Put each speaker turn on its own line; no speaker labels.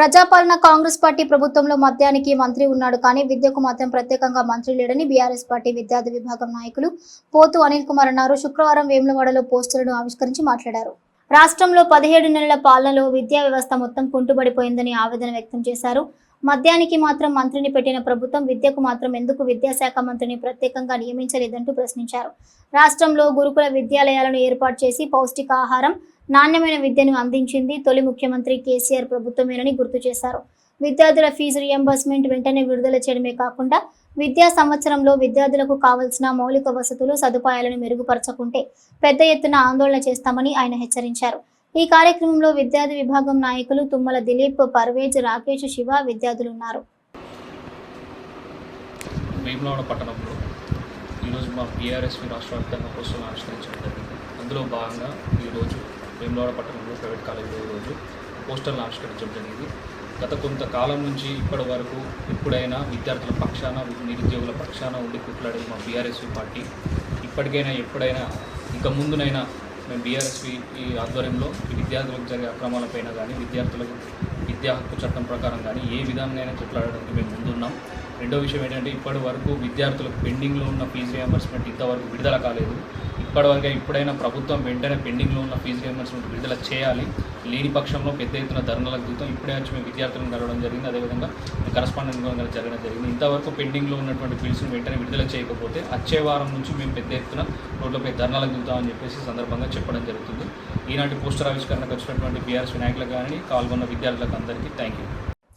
ప్రజాపాలన Congress party ప్రభుత్వంలో మద్యానికి మంత్రి ఉన్నాడు కానీ విద్యకు మాత్రం ప్రత్యేకంగా మంత్రి లేడని బీఆర్ఎస్ పార్టీ విద్యార్థి విభాగం నాయకులు పోతు అనిల్ కుమార్ అన్నారు. శుక్రవారం వేములవాడలో పోస్టులను ఆవిష్కరించి మాట్లాడారు. రాష్ట్రంలో పదిహేడు నెలల పాలనలో విద్యా వ్యవస్థ మొత్తం కుంటుబడిపోయిందని ఆవేదన వ్యక్తం చేశారు. మద్యానికి మాత్రం మంత్రిని పెట్టిన ప్రభుత్వం విద్యకు మాత్రం ఎందుకు విద్యాశాఖ మంత్రిని ప్రత్యేకంగా నియమించలేదంటూ ప్రశ్నించారు. రాష్ట్రంలో గురుకుల విద్యాలయాలను ఏర్పాటు చేసి పౌష్టికాహారం నాణ్యమైన విద్యను అందించింది తొలి ముఖ్యమంత్రి కేసీఆర్ ప్రభుత్వమేనని గుర్తు చేశారు. విద్యార్థుల ఫీజు రియంబర్స్మెంట్ వెంటనే విడుదల చేయడమే కాకుండా విద్యా సంవత్సరంలో విద్యార్థులకు కావలసిన మౌలిక వసతులు సదుపాయాలను మెరుగుపరచకుంటే పెద్ద ఎత్తున ఆందోళన చేస్తామని ఆయన హెచ్చరించారు. ఈ కార్యక్రమంలో విద్యార్థి విభాగం నాయకులు తుమ్మల దిలీప్ పర్వేజ్ రాకేష్ శివ విద్యార్థులు ఉన్నారు
వేములవాడ పట్టణంలో ఈరోజు మా బీఆర్ఎస్వి రాష్ట్ర వ్యాప్తంగా కోసం ఆవిష్కరించడం జరిగింది. అందులో భాగంగా ఈరోజు వేములవాడ పట్టణంలో ప్రైవేట్ కాలేజీలో ఈరోజు పోస్టర్లను ఆవిష్కరించడం జరిగింది. గత కొంతకాలం నుంచి ఇప్పటి వరకు ఎప్పుడైనా విద్యార్థుల పక్షాన నిరుద్యోగుల పక్షాన ఉండి కుట్లాడేది మా బీఆర్ఎస్వి పార్టీ. ఇప్పటికైనా ఎప్పుడైనా ఇక ముందునైనా మేము బీఆర్ఎస్వి ఈ ఆధ్వర్యంలో విద్యార్థులకు జరిగే అక్రమాలపైన కానీ విద్యార్థులకు విద్యా హక్కు చట్టం ప్రకారం కానీ ఏ విధంగానైనా కొట్లాడడానికి మేము ముందున్నాం. రెండో విషయం ఏంటంటే ఇప్పటి వరకు విద్యార్థులకు పెండింగ్లో ఉన్న ఫీజు రియంబర్స్మెంట్ ఇంతవరకు విడుదల కాలేదు. ఇప్పటివరకు ఇప్పుడైనా ప్రభుత్వం వెంటనే పెండింగ్లో ఉన్న ఫీజు రియంబర్స్మెంట్ విడుదల చేయాలి. లేని పక్షంలో పెద్ద ఎత్తున ధర్నాలకు దిగుతాం ఇప్పుడే వచ్చి మేము విద్యార్థులను కలవడం జరిగింది. అదేవిధంగా కరస్పాండెంట్ జరగడం జరిగింది. ఇంతవరకు పెండింగ్లో ఉన్నటువంటి బిల్స్ను వెంటనే విడుదల చేయకపోతే వచ్చే వారం నుంచి మేము పెద్ద ఎత్తున రోడ్లపై ధర్నాలకు దిగుతామని చెప్పేసి సందర్భంగా చెప్పడం జరుగుతుంది. ఈనాటి పోస్టర్ ఆవిష్కరణకు వచ్చినటువంటి బీఆర్ఎస్ వినాయకులకు కానీ పాల్గొన్న విద్యార్థులకు అందరికీ థ్యాంక్ యూ